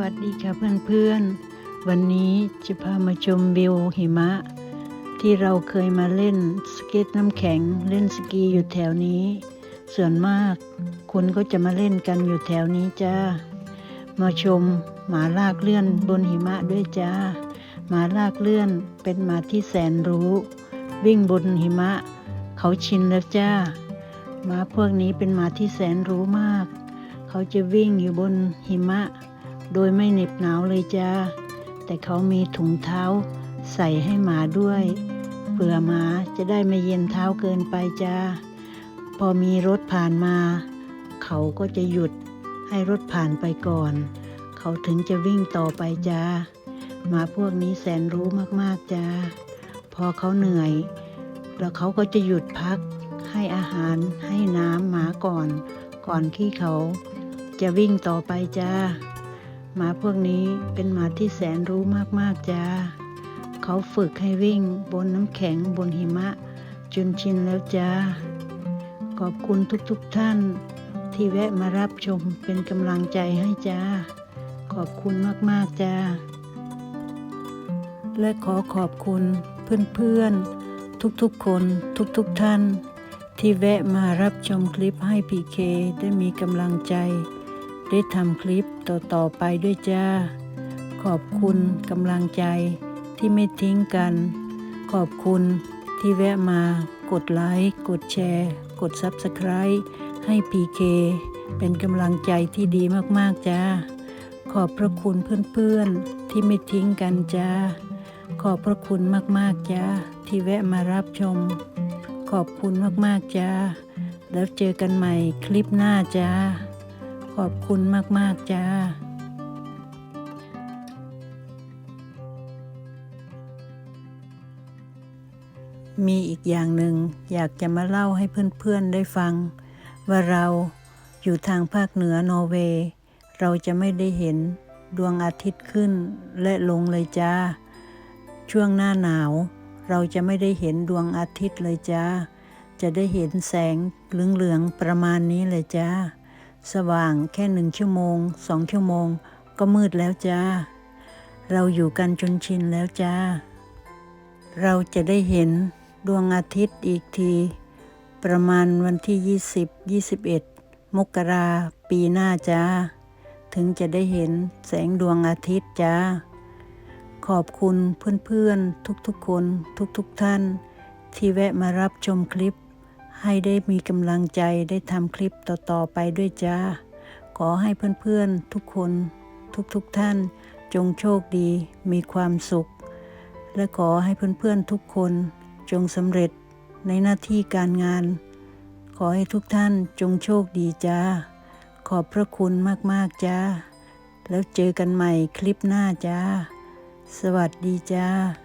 วัสดีค่ะเพื่อนๆ วันนี้จะพามาชมวิวหิมะ ที่เราเคยมาเล่นสเก็ตน้ำแข็งเล่นสกีอยู่แถวนี้ ส่วนมากคนก็จะมาเล่นกันอยู่แถวนี้จ้า มาชมหมาลากเลื่อนบนหิมะด้วยจ้า หมาลากเลื่อนเป็นหมาที่แสนรู้ วิ่งบนหิมะ เขาชินแล้วจ้าหมาพวกนี้เป็นหมาที่แสนรู้มาก เขาจะวิ่งอยู่บนหิมะ โดยไม่เหน็บหนาวเลยจ้า แต่เขามีถุงเท้าใส่ให้หมาด้วยเผื่อหมาจะได้ไม่เย็นเท้าเกินไปจ้า พอมีรถผ่านมา เขาก็จะหยุดให้รถผ่านไปก่อน เขาถึงจะวิ่งต่อไปจ้าหมาพวกนี้แสนรู้มากๆจ้า พอเขาเหนื่อย แล้วเขาก็จะหยุดพัก ให้อาหารให้น้ำหมาก่อน ก่อนที่เขาจะวิ่งต่อไปจ้า หมาพวกนี้เป็นหมาที่แสนรู้มากๆจ้า เขาฝึกให้วิ่งบนน้ำแข็งบนหิมะ จนชินแล้วจ้า ขอบคุณทุกๆทท่าน ที่แวะมารับชมเป็นกำลังใจให้จ้า ขอบคุณมากๆจ้า และขอขอบคุณเพื่อนๆ ทุกๆคนทุกๆท่าน ที่แวะมารับชมคลิปให้พีเคได้มีกำลังใจ ได้ทำคลิปต่อ ๆ ไปด้วยจ้า ขอบคุณกำลังใจที่ไม่ทิ้งกัน ขอบคุณที่แวะมากดไลค์ กดแชร์ กด Subscribe ให้พีเคเป็นกำลังใจที่ดีมาก ๆ จ้า ขอบพระคุณเพื่อนๆที่ไม่ทิ้งกันจ้า ขอบพระคุณมาก ๆ จ้า ที่แวะมารับชม ขอบคุณมาก ๆ จ้า แล้วเจอกันใหม่คลิปหน้าจ้า ขอบคุณมาก ๆ จ้ามีอีกอย่างหนึ่งอยากจะมาเล่าให้เพื่อนๆได้ฟัง ว่าเราอยู่ทางภาคเหนือนอร์เวย์เราจะไม่ได้เห็นดวงอาทิตย์ขึ้นและลงเลยจ้า ช่วงหน้าหนาว เราจะไม่ได้เห็นดวงอาทิตย์เลยจ้า จะได้เห็นแสงเหลืองๆประมาณนี้เลยจ้า สว่างแค่หนึ่งชั่วโมงสองชั่วโมง ก็มืดแล้วจ้า เราอยู่กันจนชินแล้วจ้า เราจะได้เห็นดวงอาทิตย์อีกที ประมาณวันที่ 20 21 มกราปีหน้าจ้า ถึงจะได้เห็นแสงดวงอาทิตย์จ้า ขอบคุณเพื่อนๆ ทุกๆคน ทุกๆท่าน ที่แวะมารับชมคลิป ให้ได้มีกำลังใจได้ทำคลิปต่อๆไปด้วยจ้า ขอให้เพื่อนๆทุกคนทุกๆท่านจงโชคดีมีความสุข และขอให้เพื่อนๆทุกคนจงสำเร็จในหน้าที่การงาน ขอให้ทุกท่านจงโชคดีจ้า ขอบพระคุณมากๆจ้า แล้วเจอกันใหม่คลิปหน้าจ้า สวัสดีจ้า